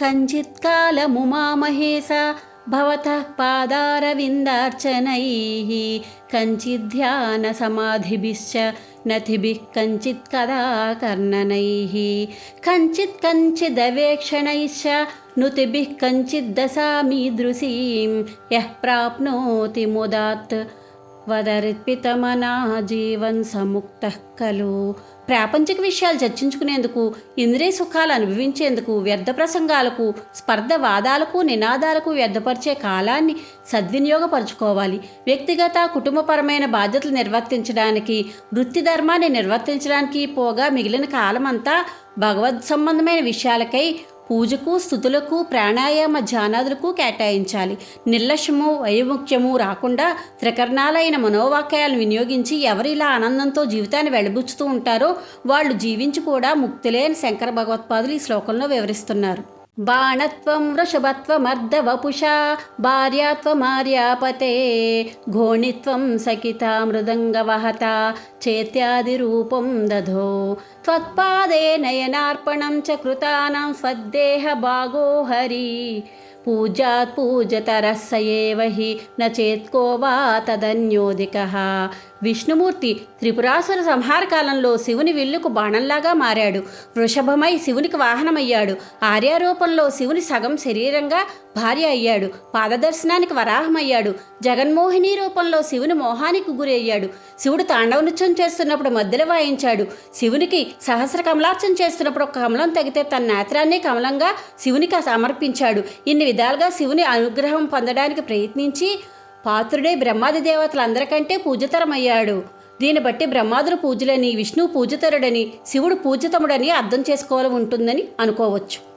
कञ्चित्कालमुमामहे सा भवतः पादारविन्दार्चनैः कञ्चिद्ध्यानसमाधिभिश्च नतिभिः कञ्चित् कदा कर्णनैः कञ्चित् कञ्चिदवेक्षणैश्च नुतिभिः कञ्चिद्दशामीदृशीं यः प्राप्नोति मुदात् వదరిత్పితమనా జీవన్ సముక్త కలు. ప్రాపంచిక విషయాలు చర్చించుకునేందుకు ఇంద్రియ సుఖాలు అనుభవించేందుకు వ్యర్థ ప్రసంగాలకు స్పర్ధ వాదాలకు నినాదాలకు వ్యర్థపరిచే కాలాన్ని సద్వినియోగపరచుకోవాలి. వ్యక్తిగత కుటుంబపరమైన బాధ్యతలు నిర్వర్తించడానికి వృత్తి ధర్మాన్ని నిర్వర్తించడానికి పోగా మిగిలిన కాలమంతా భగవద్ సంబంధమైన విషయాలకై పూజకు స్థుతులకు ప్రాణాయామ ధ్యానాదులకు కేటాయించాలి. నిర్లక్ష్యము వైముఖ్యము రాకుండా త్రికరణాలైన మనోవాక్యాలను వినియోగించి ఎవరిలా ఆనందంతో జీవితాన్ని వెళ్ళబుచ్చుతూ ఉంటారో వాళ్ళు జీవించి కూడా ముక్తిలేని శంకర భగవత్పాదులు ఈ శ్లోకంలో వివరిస్తున్నారు. बाणत्वं वृषभत्वमर्धवपुषा भार्यात्वमार्यापते घोणित्वं सकिता मृदङ्गवहता चेत्यादिरूपं दधो। त्वत्पादे नयनार्पणं च कृतानां स्वद्देहभागो हरिः। पूजात् पूजतरः स एव हि न चेत्को वा तदन्योधिकः విష్ణుమూర్తి త్రిపురాసుర సంహార కాలంలో శివుని విల్లుకు బాణంలాగా మారాడు. వృషభమై శివునికి వాహనమయ్యాడు. ఆర్యారూపంలో శివుని సగం శరీరంగా భార్య అయ్యాడు. పాదదర్శనానికి వరాహమయ్యాడు. జగన్మోహిని రూపంలో శివుని మోహానికి గురి అయ్యాడు శివుడు తాండవ నృత్యం చేస్తున్నప్పుడు మధ్యలో వాయించాడు. శివునికి సహస్ర కమలార్చన చేస్తున్నప్పుడు ఒక కమలం తగితే తన నేత్రాన్ని కమలంగా శివునికి సమర్పించాడు. ఇన్ని విధాలుగా శివుని అనుగ్రహం పొందడానికి ప్రయత్నించి పాత్రుడే బ్రహ్మాది దేవతలందరికంటే పూజితరమయ్యాడు. దీన్ని బట్టి బ్రహ్మాదుల పూజలని విష్ణువు పూజితరుడని శివుడు పూజితముడని అర్థం చేసుకోవాలి ఉంటుందని అనుకోవచ్చు.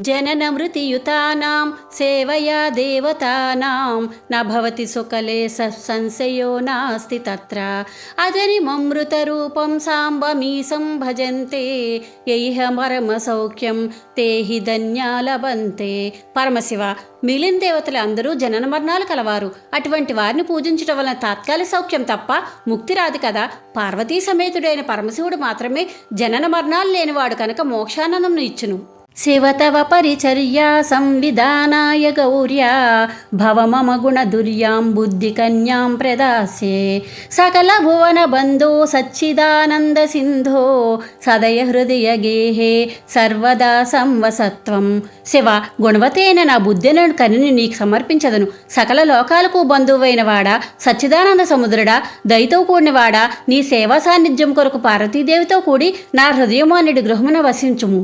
జనన మృతియుతానాం సేవయా దేవతానాం నభవతి భవతి సుకలే సంశయో నాస్తి తత్ర అజనిమమృత రూపం సాంబమీసం భజంతే యైహ మరమ సౌఖ్యం తేహి పరమశివ మిగిలిన దేవతలు అందరూ జనన మరణాలు కలవారు అటువంటి వారిని పూజించడం వలన తాత్కాలిక సౌఖ్యం తప్ప ముక్తి రాదు కదా. పార్వతీ సమేతుడైన పరమశివుడు మాత్రమే జనన మరణాలు లేనివాడు కనుక మోక్షానందం ఇచ్చును. శివ తవ పరిచర్యా సంవిధానాయ గౌర్యా భవ మమ గుణ దుర్యాం బుద్ధి కన్యాం ప్రదాసే సకల భువన బంధో సచ్చిదానంద సింధో సదయ హృదయ గేహే సర్వదా సంవసత్వం. శివ గుణవతైన నా బుద్ధిని కనిని నీకు సమర్పించదను. సకల లోకాలకు బంధువైన వాడా సచ్చిదానంద సముద్రుడా దయతో కూడినవాడా నీ సేవా సాన్నిధ్యం కొరకు పార్వతీదేవితో కూడి నా హృదయమానుడి గృహమున వసించుము.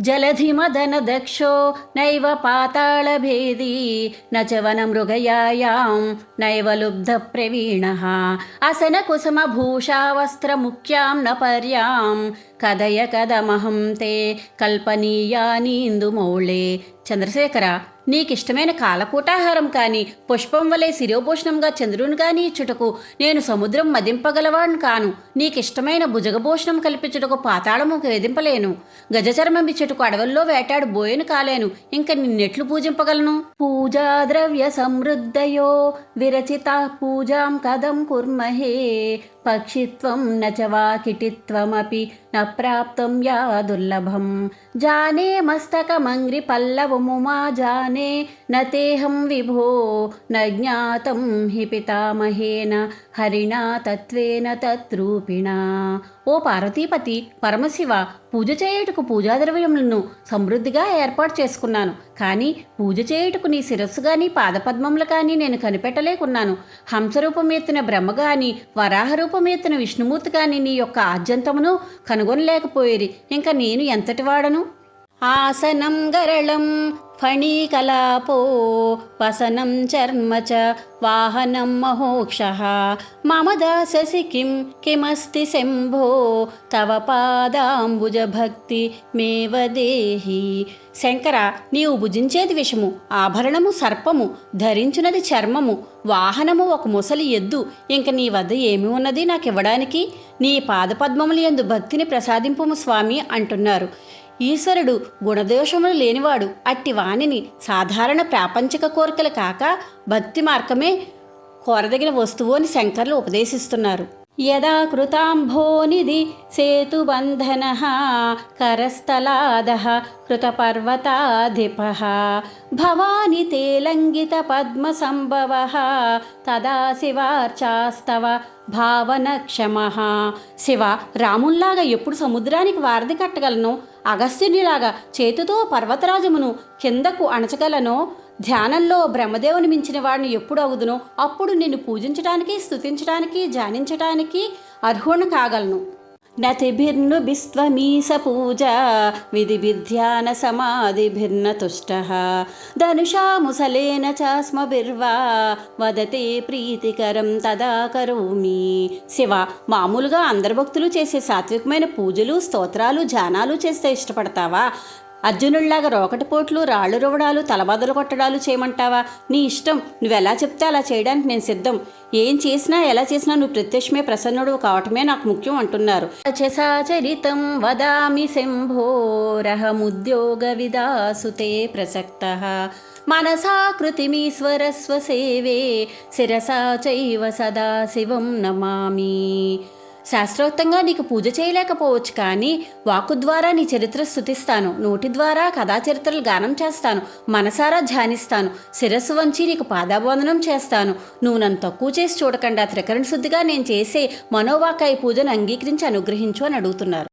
जलधिमदनदक्षो नैव पातालभेदी न च वनमृगयायां नैव लुब्धप्रवीणः। असनकुसुमभूषावस्त्रमुख्यां न पर्यां కథయ కథమహం న పర్యాం కదయ తే కల్పనీయానీందుమౌళే చంద్రశేఖర నీకిష్టమైన కాలకూటాహారం కాని పుష్పం వలె శిరోభూషణంగా చంద్రుని కాని ఇచ్చుటకు నేను సముద్రం మదింపగలవాడు కాను. నీకిష్టమైన భుజగభూషణం కల్పించుటకు పాతాళము వేధింపలేను. గజచర్మం ఇచ్చుటకు అడవుల్లో వేటాడు బోయను కాలేను. ఇంక నిన్నెట్లు పూజింపగలను? పూజా ద్రవ్య సమృద్ధయో విరచిత పూజాం కథం కుర్మహే. పక్షిత్వం నచవా చ న ప్రాప్తం యా దుర్లభం. జానే మస్తకమంగ్రి పల్లవముమా జానే. న విభో న జ్ఞాతం హి పితామహేన. హరిణా తత్వేన తత్రూపిణా ఓ పార్వతీపతి పరమశివ పూజ చేయుటకు పూజాద్రవ్యములను సమృద్ధిగా ఏర్పాటు చేసుకున్నాను. కానీ పూజ చేయుటకు నీ శిరస్సు కానీ పాదపద్మములు కానీ నేను కనిపెట్టలేకున్నాను. హంసరూపం ఎత్తిన బ్రహ్మ కానీ వరాహ రూపం ఎత్తిన విష్ణుమూర్తి కానీ నీ యొక్క ఆద్యంతమును కనుగొనలేకపోయేది ఇంకా నేను ఎంతటి వాడను? ఆసనం గరళం ఫణీకలాపో వసనం చర్మ చ వాహనం మహోక్ష మమ దాససి కిం కిమస్తి శంభో తవ పాదాంబుజ భక్తి మేవ దేహి. శంకర నీవు భుజించేది విషము ఆభరణము సర్పము ధరించున్నది చర్మము వాహనము ఒక ముసలి ఎద్దు ఇంక నీ వద్ద ఏమి ఉన్నది నాకు ఇవ్వడానికి నీ పాదపద్మములు ఎందు భక్తిని ప్రసాదింపుము స్వామి అంటున్నారు. ఈశ్వరుడు గుణదోషములు లేనివాడు అట్టి వాణిని సాధారణ ప్రాపంచిక కోరికలు కాక భక్తి మార్గమే కోరదగిన వస్తువు అని శంకర్లు ఉపదేశిస్తున్నారు. యదా కృతాంభోనిధి సేతుబంధన కరస్థలాదహ కృతపర్వతాధిప భవాని తేలంగిత పద్మ సంభవ తదా శివార్చాస్తవ భావన క్షమ శివ రాముల్లాగా ఎప్పుడు సముద్రానికి వారధి కట్టగలను? అగస్త్యునిలాగా చేతితో పర్వతరాజమును కిందకు అణచగలనో ధ్యానంలో బ్రహ్మదేవుని మించిన వాడిని ఎప్పుడు అవుదునో అప్పుడు నిన్ను పూజించడానికి స్తుతించడానికి ధ్యానించడానికి అర్హుణ కాగలను. నతిభిర్ను బిస్వమీస పూజ విధిభిర్ధ్యాన సమాధిభిర్న తుష్ట ధనుషా ముసలేన చాస్మభిర్వా వదతే ప్రీతికరం తదా కరోమి. శివ మామూలుగా అందరు భక్తులు చేసే సాత్వికమైన పూజలు స్తోత్రాలు ధ్యానాలు చేస్తే ఇష్టపడతావా? అర్జునుడిలాగా రోకటిపోట్లు రాళ్ళు రువడాలు తలబదలు కొట్టడాలు చేయమంటావా? నీ ఇష్టం. నువ్వెలా చెప్తే అలా చేయడానికి నేను సిద్ధం. ఏం చేసినా ఎలా చేసినా నువ్వు ప్రత్యక్షమే ప్రసన్నుడు కావటమే నాకు ముఖ్యం అంటున్నారు. చరితం వదామి శంభోరహముద్యోగ విదాసుతే ప్రసక్త. మనసా కృతిమీశ్వరస్వ సేవే శిరసా చైవ సదా శివం నమామి. శాస్త్రోక్తంగా నీకు పూజ చేయలేకపోవచ్చు కానీ వాకు ద్వారా నీ చరిత్ర స్థుతిస్తాను నోటి ద్వారా కథా చరిత్రలు గానం చేస్తాను. మనసారా ధ్యానిస్తాను. శిరస్సు వంచి నీకు పాదాబంధనం చేస్తాను. నువ్వు నన్ను తక్కువ చేసి చూడకుండా. త్రికరణ శుద్ధిగా నేను చేసే మనోవాకాయ పూజను అంగీకరించి అనుగ్రహించు అని అడుగుతున్నారు.